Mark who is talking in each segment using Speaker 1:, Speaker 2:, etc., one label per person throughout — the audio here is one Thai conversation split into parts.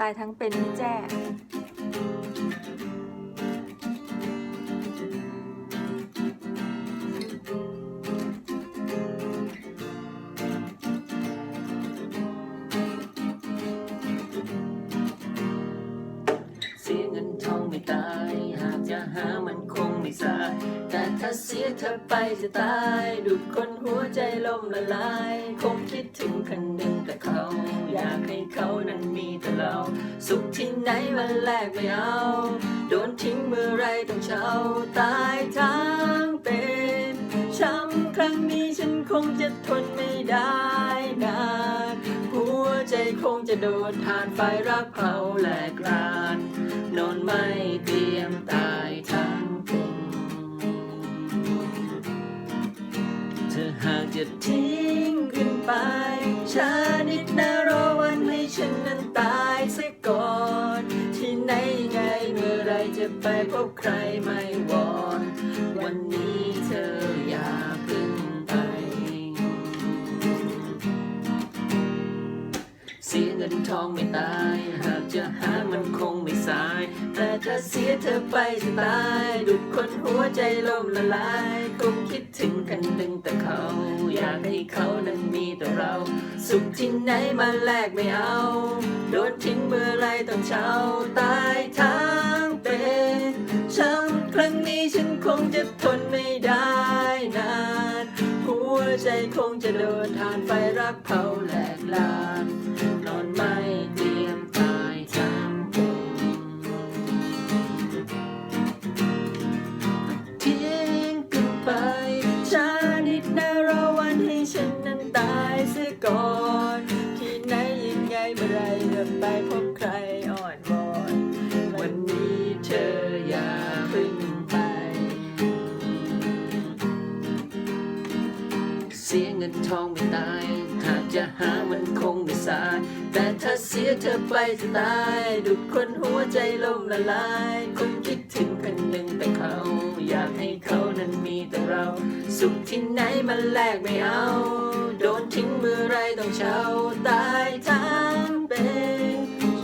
Speaker 1: ตายทั้งเป็นไม่แจ้
Speaker 2: เสียเงินทองไม่ตายหากจะหามันคงไม่สายแต่ถ้าเสียเธอไปจะตายดุดคนหัวใจล่มละลาย คงคิดถึงค สุขที่ไหนมันแลกไม่เอา โดนทิ้งเมื่อไรต้องเช่าตายทั้งเป็นช้ำครั้งนี้ฉันคงจะทนไม่ได้นานหัวใจคงจะโดนทานไฟรักเผาแหลกลานนอนไม่เตรียมตายทั้งเป็นเธอหากจะทิ้งขึ้นไปชาดิดนารอ จะไปพบใครไม่วอน วันนี้เธออย่าพึ่งไป เสียเงินทองไม่ตาย หากจะหามันคงไม่สาย แต่ถ้าเสียเธอไปจะตาย ดุดคนหัวใจล่มละลาย คงคิดถึงกันดึงแต่เขา อยากให้เขานั้นมีแต่เรา สุขที่ไหนมาแลกไม่เอา โดนทิ้งเมื่อไรต้องเช่าตายทั้ง ใจคงจะโดนทานไฟรักเผาแหลกลาน นอนไม่เตรียมตายทั้งเป็นทิ้งกันไปชาดิดนะรอวันให้ฉันนั้นตายเสียก่อน เสียเงินทองไม่ตาย หากจะหามันคงไม่สาย แต่ถ้าเสียเธอไปจะตาย ดุดคนหัวใจล่มละลาย คนคิดถึงคนหนึ่งแต่เขา อยากให้เขานั้นมีแต่เรา สุขที่ไหนมันแลกไม่เอา โดนทิ้งเมื่อไรต้องเช่าตายทั้งเป็น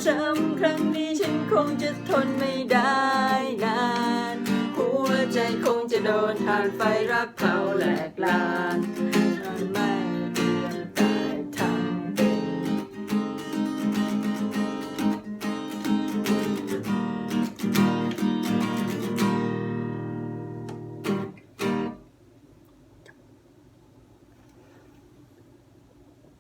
Speaker 2: ช้ำครั้งนี้ฉันคงจะทนไม่ได้นานหัวใจคงจะโดนทานไฟรักเผาแหลกลาน